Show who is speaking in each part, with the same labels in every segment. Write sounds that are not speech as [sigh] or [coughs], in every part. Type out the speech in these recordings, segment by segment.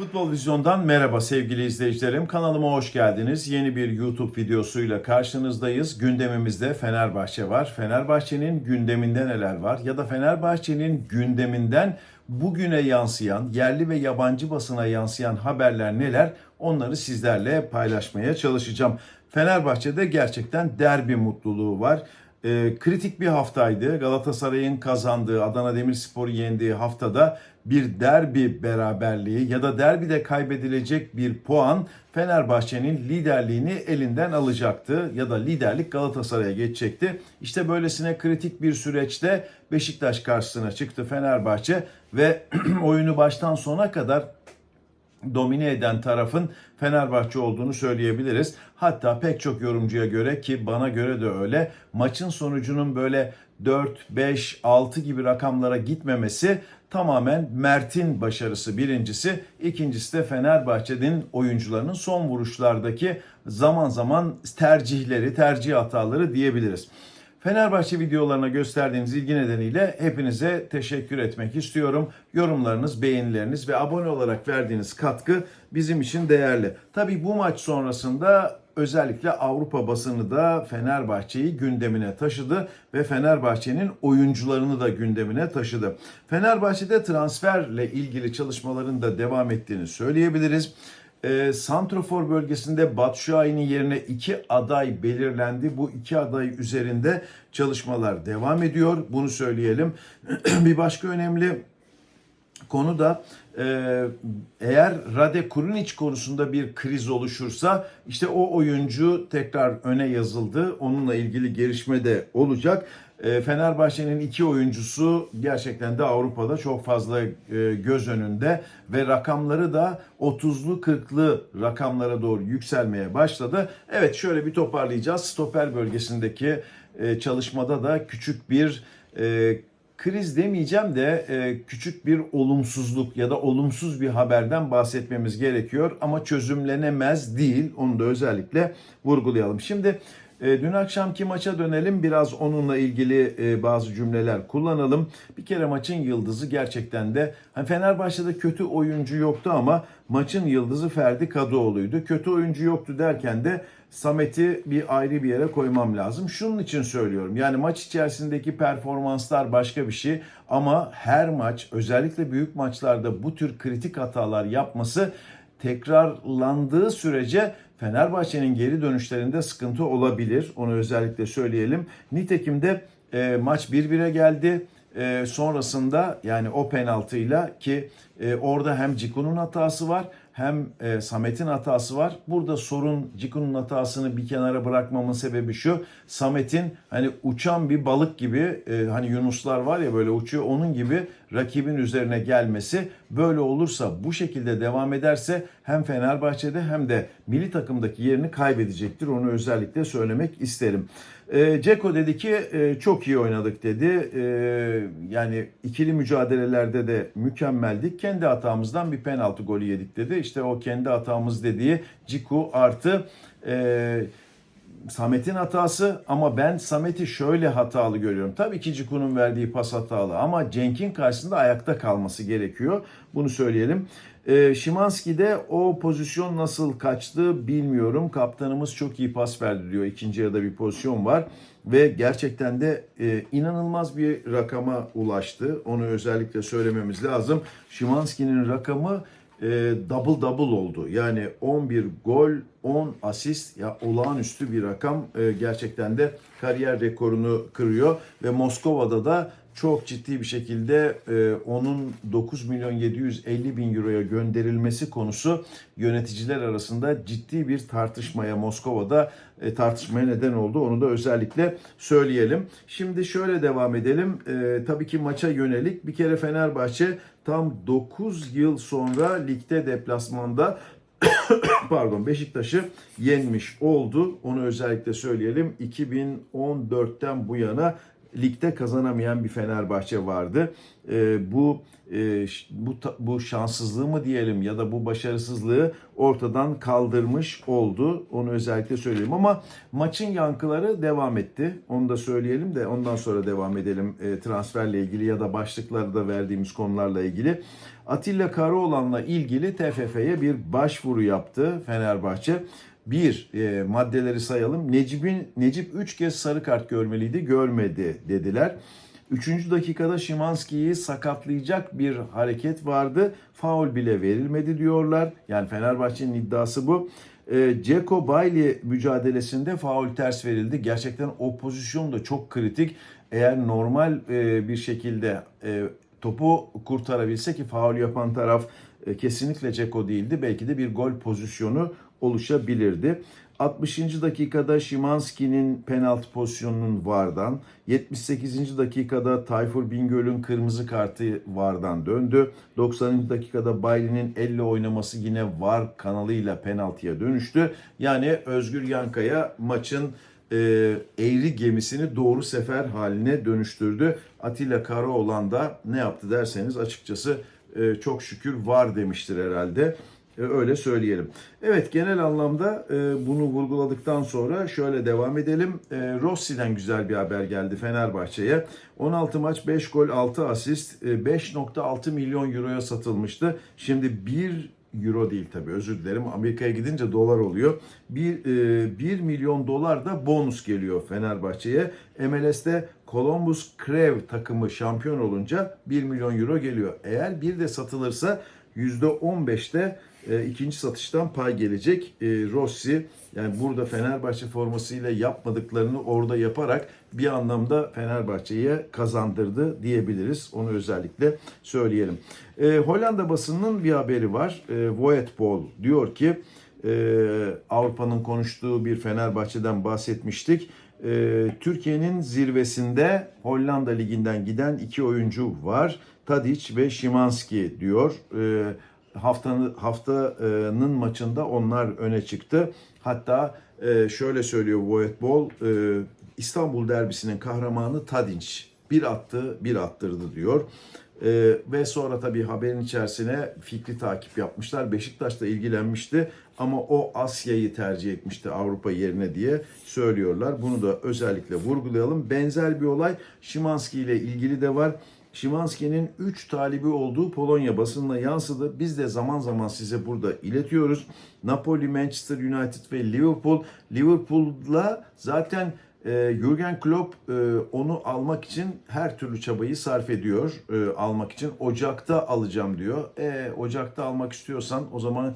Speaker 1: Futbol Vizyon'dan merhaba sevgili izleyicilerim. Kanalıma hoş geldiniz. Yeni bir YouTube videosuyla karşınızdayız. Gündemimizde Fenerbahçe var. Fenerbahçe'nin gündeminde neler var? Ya da Fenerbahçe'nin gündeminden bugüne yansıyan, yerli ve yabancı basına yansıyan haberler neler? Onları sizlerle paylaşmaya çalışacağım. Fenerbahçe'de gerçekten derbi mutluluğu var. E, kritik bir haftaydı. Galatasaray'ın kazandığı, Adana Demirspor'u yendiği haftada bir derbi beraberliği ya da derbide kaybedilecek bir puan Fenerbahçe'nin liderliğini elinden alacaktı ya da liderlik Galatasaray'a geçecekti. İşte böylesine kritik bir süreçte Beşiktaş karşısına çıktı Fenerbahçe ve [clears throat] oyunu baştan sona kadar domine eden tarafın Fenerbahçe olduğunu söyleyebiliriz. Hatta pek çok yorumcuya göre ki bana göre de öyle maçın sonucunun böyle 4, 5, 6 gibi rakamlara gitmemesi tamamen Mert'in başarısı birincisi. İkincisi de Fenerbahçe'nin oyuncularının son vuruşlardaki zaman zaman tercihleri, tercih hataları diyebiliriz. Fenerbahçe videolarına gösterdiğiniz ilgi nedeniyle hepinize teşekkür etmek istiyorum. Yorumlarınız, beğenileriniz ve abone olarak verdiğiniz katkı bizim için değerli. Tabii bu maç sonrasında özellikle Avrupa basını da Fenerbahçe'yi gündemine taşıdı ve Fenerbahçe'nin oyuncularını da gündemine taşıdı. Fenerbahçe'de transferle ilgili çalışmaların da devam ettiğini söyleyebiliriz. E, Santrofor bölgesinde Batshuayi'nin yerine iki aday belirlendi. Bu iki aday üzerinde çalışmalar devam ediyor. Bunu söyleyelim. [clears throat] bir başka önemli konu da e, eğer Rade Kurunic konusunda bir kriz oluşursa işte o oyuncu tekrar öne yazıldı. Onunla ilgili gelişme de olacak. E, Fenerbahçe'nin iki oyuncusu gerçekten de Avrupa'da çok fazla e, göz önünde ve rakamları da 30'lu 40'lı rakamlara doğru yükselmeye başladı. Evet şöyle bir toparlayacağız. Stoper bölgesindeki e, çalışmada da küçük bir kriz demeyeceğim de küçük bir olumsuzluk ya da olumsuz bir haberden bahsetmemiz gerekiyor ama çözümlenemez değil. Onu da özellikle vurgulayalım. Şimdi e, dün akşamki maça dönelim. Biraz onunla ilgili e, bazı cümleler kullanalım. Bir kere maçın yıldızı gerçekten de hani Fenerbahçe'de kötü oyuncu yoktu ama maçın yıldızı Ferdi Kadıoğlu'ydu. Kötü oyuncu yoktu derken de Samet'i bir ayrı bir yere koymam lazım. Şunun için söylüyorum. Yani maç içerisindeki performanslar başka bir şey ama her maç özellikle büyük maçlarda bu tür kritik hatalar yapması tekrarlandığı sürece Fenerbahçe'nin geri dönüşlerinde sıkıntı olabilir. Onu özellikle söyleyelim. Nitekim de e, maç 1-1'e geldi. E, sonrasında yani o penaltıyla ki e, orada hem Ciku'nun hatası var hem e, Samet'in hatası var. Burada sorun Ciku'nun hatasını bir kenara bırakmamın sebebi şu. Samet'in hani uçan bir balık gibi e, hani Yunuslar var ya böyle uçuyor onun gibi rakibin üzerine gelmesi. Böyle olursa bu şekilde devam ederse hem Fenerbahçe'de hem de milli takımdaki yerini kaybedecektir. Onu özellikle söylemek isterim. E, Ceko dedi ki e, çok iyi oynadık dedi. E, yani ikili mücadelelerde de mükemmeldik. Kendi hatamızdan bir penaltı golü yedik dedi. İşte o kendi hatamız dediği Ciku artı e, Samet'in hatası ama ben Samet'i şöyle hatalı görüyorum. Tabii ki Ciku'nun verdiği pas hatalı ama Cenk'in karşısında ayakta kalması gerekiyor. Bunu söyleyelim. E, Şimanski'de o pozisyon nasıl kaçtı bilmiyorum. Kaptanımız çok iyi pas verdi diyor. İkinci yarıda bir pozisyon var ve gerçekten de e, inanılmaz bir rakama ulaştı. Onu özellikle söylememiz lazım. Şimanski'nin rakamı e, double double oldu. Yani 11 gol, 10 asist ya olağanüstü bir rakam. E, gerçekten de kariyer rekorunu kırıyor ve Moskova'da da çok ciddi bir şekilde e, onun 9 milyon 750 bin euroya gönderilmesi konusu yöneticiler arasında ciddi bir tartışmaya Moskova'da e, tartışmaya neden oldu. Onu da özellikle söyleyelim. Şimdi şöyle devam edelim. E, tabii ki maça yönelik bir kere Fenerbahçe tam 9 yıl sonra ligde deplasmanda [coughs] pardon Beşiktaş'ı yenmiş oldu. Onu özellikle söyleyelim. 2014'ten bu yana ligde kazanamayan bir Fenerbahçe vardı. E, bu e, bu bu şanssızlığı mı diyelim ya da bu başarısızlığı ortadan kaldırmış oldu. Onu özellikle söyleyeyim ama maçın yankıları devam etti. Onu da söyleyelim de ondan sonra devam edelim e, transferle ilgili ya da başlıkları da verdiğimiz konularla ilgili. Atilla Karaoğlan'la ilgili TFF'ye bir başvuru yaptı Fenerbahçe. Bir e, maddeleri sayalım. Necip'in Necip 3 kez sarı kart görmeliydi, görmedi dediler. Üçüncü dakikada Şimanski'yi sakatlayacak bir hareket vardı. Faul bile verilmedi diyorlar. Yani Fenerbahçe'nin iddiası bu. E, Ceko Bailey mücadelesinde faul ters verildi. Gerçekten o pozisyon da çok kritik. Eğer normal e, bir şekilde e, topu kurtarabilse ki faul yapan taraf e, kesinlikle Ceko değildi. Belki de bir gol pozisyonu oluşabilirdi. 60. dakikada Şimanski'nin penaltı pozisyonunun vardan, 78. dakikada Tayfur Bingöl'ün kırmızı kartı vardan döndü. 90. dakikada Bayli'nin elle oynaması yine var kanalıyla penaltıya dönüştü. Yani Özgür Yankaya maçın e, eğri gemisini doğru sefer haline dönüştürdü. Atilla Karaoğlan da ne yaptı derseniz açıkçası e, çok şükür var demiştir herhalde. E, Öyle söyleyelim. Evet genel anlamda e, bunu vurguladıktan sonra şöyle devam edelim. E, Rossi'den güzel bir haber geldi Fenerbahçe'ye. 16 maç 5 gol 6 asist e, 5.6 milyon euroya satılmıştı. Şimdi 1 euro değil tabii özür dilerim. Amerika'ya gidince dolar oluyor. 1, 1 milyon dolar da bonus geliyor Fenerbahçe'ye. MLS'te Columbus Crew takımı şampiyon olunca 1 milyon euro geliyor. Eğer bir de satılırsa %15'te e, ikinci satıştan pay gelecek e, Rossi. Yani burada Fenerbahçe formasıyla yapmadıklarını orada yaparak bir anlamda Fenerbahçe'ye kazandırdı diyebiliriz. Onu özellikle söyleyelim. E, Hollanda basınının bir haberi var. E, Voetbol diyor ki e, Avrupa'nın konuştuğu bir Fenerbahçe'den bahsetmiştik. E, Türkiye'nin zirvesinde Hollanda liginden giden iki oyuncu var. Tadic ve Şimanski diyor. E, haftanın haftanın maçında onlar öne çıktı. Hatta e, şöyle söylüyor Voetbol, e, İstanbul derbisinin kahramanı Tadic bir attı, bir attırdı diyor. E, ve sonra tabii haberin içerisine fikri takip yapmışlar. Beşiktaş da ilgilenmişti ama o Asya'yı tercih etmişti Avrupa yerine diye söylüyorlar. Bunu da özellikle vurgulayalım. Benzer bir olay Şimanski ile ilgili de var. Şimanski'nin 3 talibi olduğu Polonya basınına yansıdı. Biz de zaman zaman size burada iletiyoruz. Napoli, Manchester United ve Liverpool. Liverpool'la zaten e, Jurgen Klopp e, onu almak için her türlü çabayı sarf ediyor. E, almak için Ocak'ta alacağım diyor. E, Ocak'ta almak istiyorsan o zaman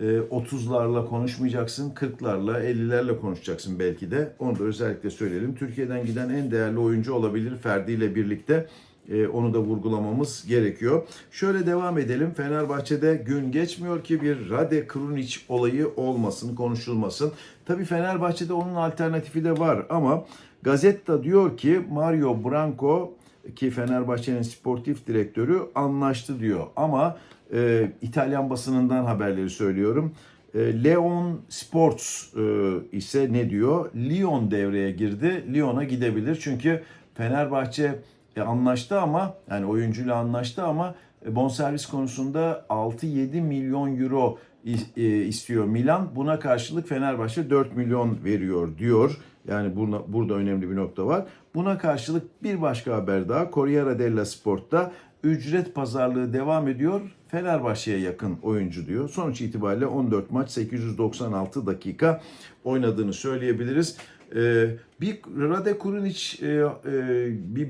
Speaker 1: e, 30'larla konuşmayacaksın, 40'larla, 50'lerle konuşacaksın belki de. Onu da özellikle söyleyelim. Türkiye'den giden en değerli oyuncu olabilir Ferdi ile birlikte. E, onu da vurgulamamız gerekiyor. Şöyle devam edelim. Fenerbahçe'de gün geçmiyor ki bir Rade Krunic olayı olmasın, konuşulmasın. Tabii Fenerbahçe'de onun alternatifi de var ama Gazetta diyor ki Mario Branco ki Fenerbahçe'nin sportif direktörü anlaştı diyor. Ama e, İtalyan basınından haberleri söylüyorum. E, Leon Sports e, ise ne diyor? Lyon devreye girdi. Lyon'a gidebilir. Çünkü Fenerbahçe e, anlaştı ama yani oyuncuyla anlaştı ama e, bonservis konusunda 6-7 milyon euro e, istiyor Milan. Buna karşılık Fenerbahçe 4 milyon veriyor diyor. Yani burada, burada önemli bir nokta var. Buna karşılık bir başka haber daha. Corriere della Sport'ta ücret pazarlığı devam ediyor. Fenerbahçe'ye yakın oyuncu diyor. Sonuç itibariyle 14 maç 896 dakika oynadığını söyleyebiliriz. Ee, bir Rade Kurunic e, e, bir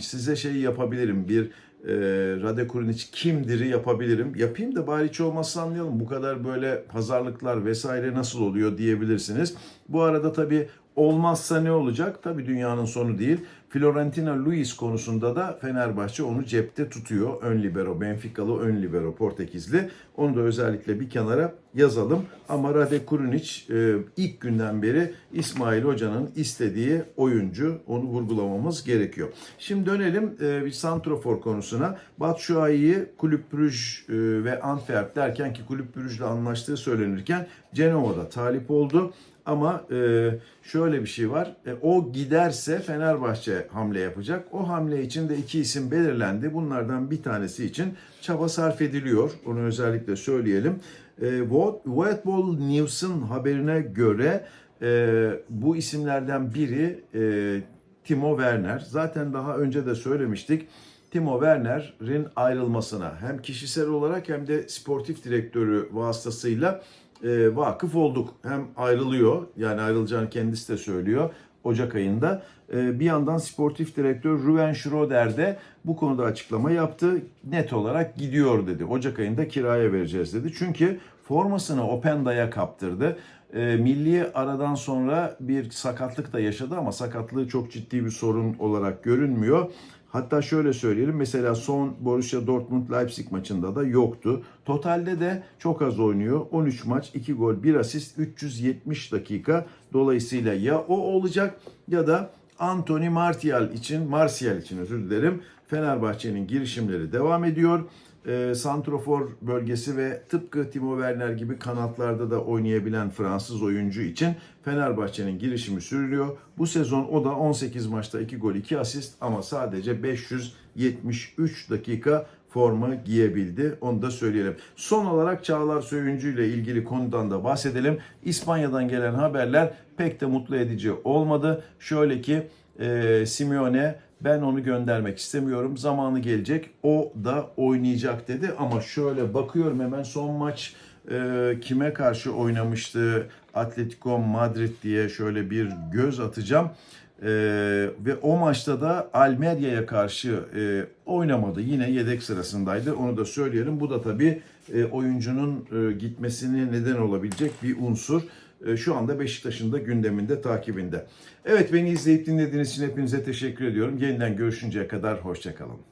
Speaker 1: size şey yapabilirim. Bir e, Rade Kurunic kimdir'i yapabilirim. Yapayım da bari hiç olmazsa anlayalım. Bu kadar böyle pazarlıklar vesaire nasıl oluyor diyebilirsiniz. Bu arada tabii olmazsa ne olacak? Tabii dünyanın sonu değil. Florentina Luis konusunda da Fenerbahçe onu cepte tutuyor. Ön libero, Benficalı ön libero Portekizli. Onu da özellikle bir kenara yazalım. Ama Rade Kurunic e, ilk günden beri İsmail Hoca'nın istediği oyuncu. Onu vurgulamamız gerekiyor. Şimdi dönelim e, bir santrofor konusuna. Batshuayi'yi Kulüp Brugge e, ve Antwerp derken ki Kulüp Brugge'le anlaştığı söylenirken Cenova'da talip oldu. Ama e, şöyle bir şey var. E, o giderse Fenerbahçe hamle yapacak. O hamle için de iki isim belirlendi. Bunlardan bir tanesi için çaba sarf ediliyor. Onu özellikle söyleyelim. E, Voetbol News'un haberine göre e, bu isimlerden biri e, Timo Werner. Zaten daha önce de söylemiştik. Timo Werner'in ayrılmasına hem kişisel olarak hem de sportif direktörü vasıtasıyla e, vakıf olduk. Hem ayrılıyor yani ayrılacağını kendisi de söylüyor Ocak ayında. E, bir yandan sportif direktör Ruven Schroeder de bu konuda açıklama yaptı. Net olarak gidiyor dedi. Ocak ayında kiraya vereceğiz dedi. Çünkü formasını Openda'ya kaptırdı. E, milli aradan sonra bir sakatlık da yaşadı ama sakatlığı çok ciddi bir sorun olarak görünmüyor. Hatta şöyle söyleyelim mesela son Borussia Dortmund Leipzig maçında da yoktu. Totalde de çok az oynuyor. 13 maç, 2 gol, 1 asist, 370 dakika. Dolayısıyla ya o olacak ya da Anthony Martial için, Martial için özür dilerim. Fenerbahçe'nin girişimleri devam ediyor. E, Santrofor bölgesi ve tıpkı Timo Werner gibi kanatlarda da oynayabilen Fransız oyuncu için Fenerbahçe'nin girişimi sürülüyor. Bu sezon o da 18 maçta 2 gol 2 asist ama sadece 573 dakika forma giyebildi. Onu da söyleyelim. Son olarak Çağlar Söyüncü ile ilgili konudan da bahsedelim. İspanya'dan gelen haberler pek de mutlu edici olmadı. Şöyle ki e, Simeone ben onu göndermek istemiyorum. Zamanı gelecek. O da oynayacak dedi. Ama şöyle bakıyorum hemen son maç e, kime karşı oynamıştı? Atletico Madrid diye şöyle bir göz atacağım. E, ve o maçta da Almeria'ya karşı e, oynamadı. Yine yedek sırasındaydı. Onu da söyleyelim. Bu da tabii e, oyuncunun e, gitmesine neden olabilecek bir unsur. E, şu anda Beşiktaş'ın da gündeminde, takibinde. Evet beni izleyip dinlediğiniz için hepinize teşekkür ediyorum. Yeniden görüşünceye kadar hoşçakalın.